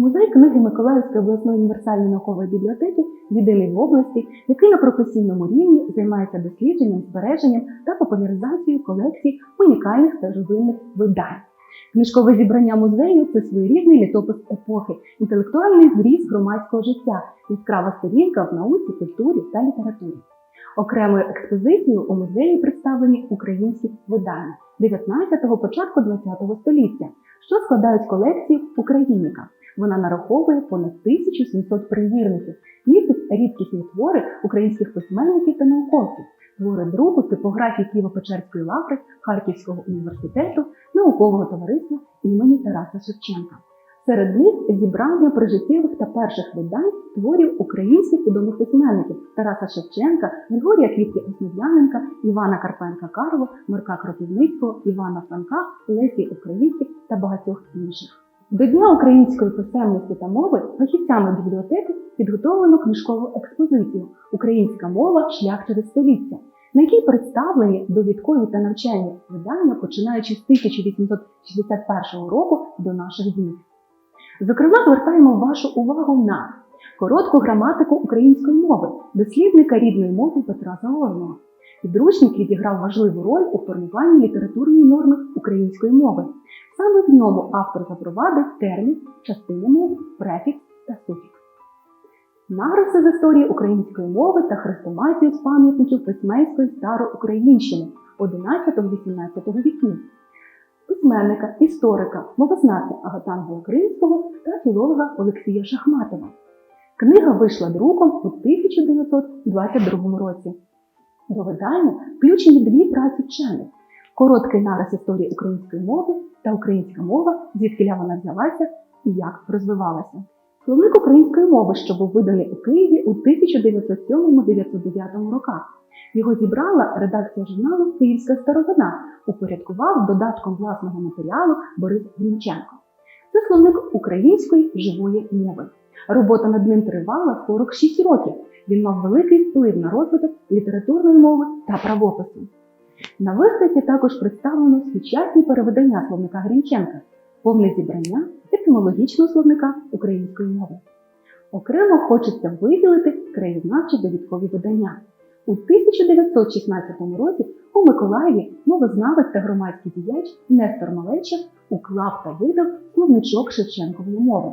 Музей книги Миколаївської обласної універсальної наукової бібліотеки єдиний в області, який на професійному рівні займається дослідженням, збереженням та популяризацією колекцій унікальних старовинних видань. Книжкове зібрання музею це своєрідний літопис епохи, інтелектуальний зріз громадського життя, яскрава сторінка в науці, культурі та літературі. Окремою експозицією у музеї представлені українські видання 19-го, початку 20-го століття, що складають колекцію Україніка. Вона нараховує понад 1700 примірників, містить рідкісні твори українських письменників та науковців, твори другу типографії Києво-Печерської лаври Харківського університету, наукового товариства імені Тараса Шевченка. Серед них зібрання прижиттєвих та перших видань творів українських відомих письменників Тараса Шевченка, Григорія Квітки Основ'яненка, Івана Карпенка Карло, Марка Кропивницького, Івана Франка, Лесі Українських та багатьох інших. До Дня української писемності та мови фахівцями бібліотеки підготовлено книжкову експозицію Українська мова шлях через століття, на якій представлені довідкові та навчальні видання, починаючи з 1861 року до наших днів. Зокрема, звертаємо вашу увагу на коротку граматику української мови, дослідника рідної мови Петра Заорного. Підручник відіграв важливу роль у формуванні літературної норми української мови. Саме в ньому автор запровадив термін частини мови, префікс та суфікс. Нариси з історії української мови та хрестоматію з пам'ятників письменської староукраїнщини 11-18 віків письменника, історика, мовознавця Агатангела Кримського та філолога Олексія Шахматова. Книга вийшла друком у 1922 році. До видання включені дві праці вчених короткий нарис історії української мови та українська мова, звідки вона взялася і як розвивалася. Словник української мови, що був виданий у Києві у 1907-1909 роках. Його зібрала редакція журналу Київська старовина, упорядкував додатком власного матеріалу Борис Грінченко. Це словник української живої мови. Робота над ним тривала 46 років. Він мав великий вплив на розвиток літературної мови та правопису. На виставці також представлено сучасні переведення словника Грінченка, повне зібрання етимологічного словника української мови. Окремо хочеться виділити краєзнавчі довідкові видання. У 1916 році у Миколаєві мовознавець та громадський діяч Нестор Малеча уклав та видав словничок Шевченкової мови.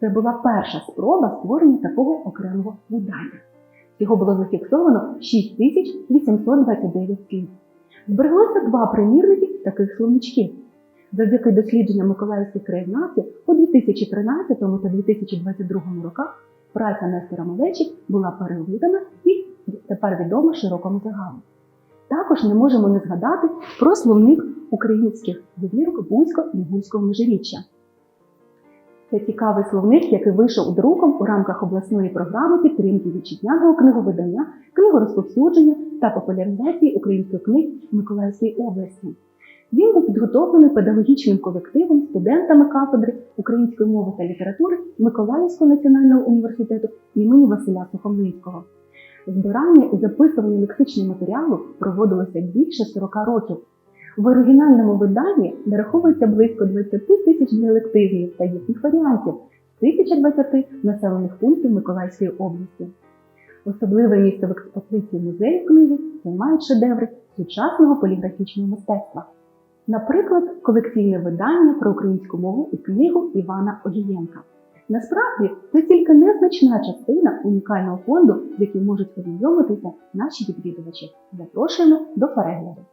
Це була перша спроба створення такого окремого видання. Його було зафіксовано 6829 слів. Збереглося два примірники таких словничків. Завдяки дослідженням миколаївських краєзнавців у 2013 та 2022 роках праця Нестора Малечі була перевидана і тепер відома широкому загалу. Також не можемо не згадати про словник українських довірок Бузько-Інгульського межиріччя. Це цікавий словник, який вийшов друком у рамках обласної програми підтримки вітчизняного книговидання, книгорозповсюдження та популяризації української книги в Миколаївській області. Він був підготовлений педагогічним колективом, студентами кафедри української мови та літератури Миколаївського національного університету імені Василя Сухомлинського. Збирання і записування лексичного матеріалу проводилося більше 40 років. В оригінальному виданні нараховується близько 20 тисяч діалектизмів та їхніх варіантів з 1020 населених пунктів Миколаївської області. Особливе місце в експозиції музею книги займають шедеври сучасного поліграфічного мистецтва. Наприклад, колекційне видання про українську мову і книгу Івана Огієнка. Насправді це тільки незначна частина унікального фонду, з яким можуть ознайомитися наші відвідувачі. Запрошуємо до перегляду.